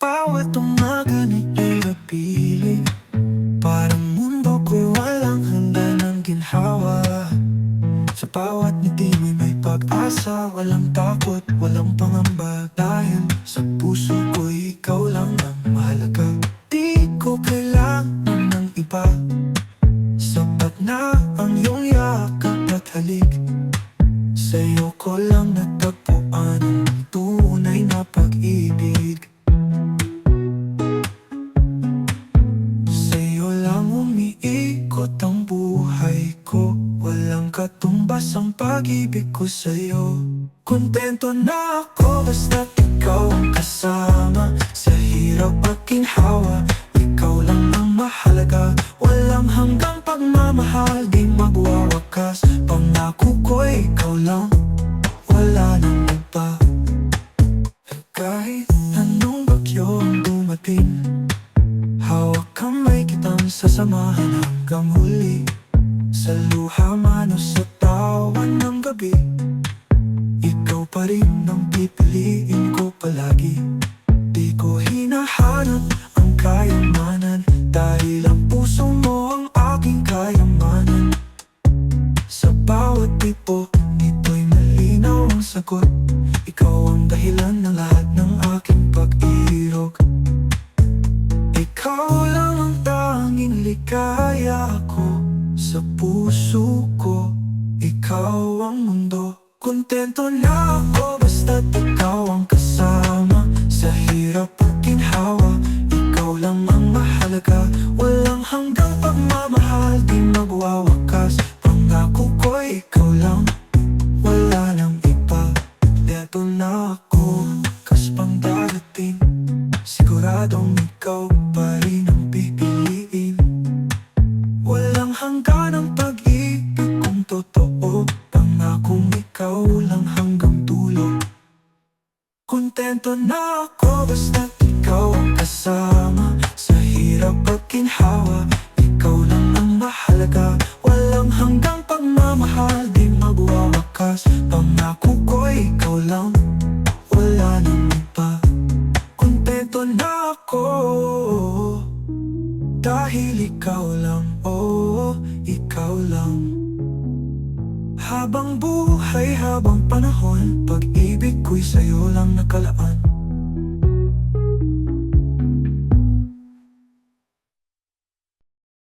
bawat umaga nito'y napili Parang mundo ko'y walang handa ng ginhawa. Sa bawat ngiti mo'y may pag-asa Walang takot, walang pangamba. Dahil sa puso ko'y ikaw lang ang mahalaga. Di ko kailangan ng iba. Sapat na ang iyong yakap at halik. Sa'yo ko lang Walang katumbas ang pag-ibig ko sa'yo. Kontento na ako basta't ikaw ang kasama. Sa hirap at ginhawa Ikaw lang ang mahalaga. Walang hanggang pagmamahal Di magwawakas. Pangako ko'y ikaw lang Wala nang iba. Kahit anong bagyo ang dumating Hawak kamay kitang sasamahan hanggang huli Sa luha man o sa tawa ng gabi Ikaw pa rin ang pipiliin ko palagi. Di ko hinahanap ang kayamanan Dahil ang puso mo ang aking kayamanan. Sa bawat tipo, ito'y malinaw ang sagot. Ikaw ang dahilan ng lahat ng aking Sa puso ko Ikaw ang mundo. Kontento na ako Basta't ikaw ang kasama. Sa hirap at ginhawa Ikaw lang ang mahalaga. Walang hanggang pagmamahal Di magwawakas. Pangako ko'y ikaw lang. Wala nang iba. Deto na ako Kaspang darating. Siguradong ikaw pa rin totoo Pangakong ikaw lang hanggang dulo. Kontento na ako basta't ikaw ang kasama. Sa hirap at ginhawa Ikaw lang ang mahalaga. Walang hanggang pagmamahal Di magwawakas. Pangako ko'y ikaw lang. Wala nang iba. Kontento na ako. Dahil ikaw lang, oo, ikaw lang Habang buhay, habang panahon Pag-ibig ko'y sa'yo lang nakalaan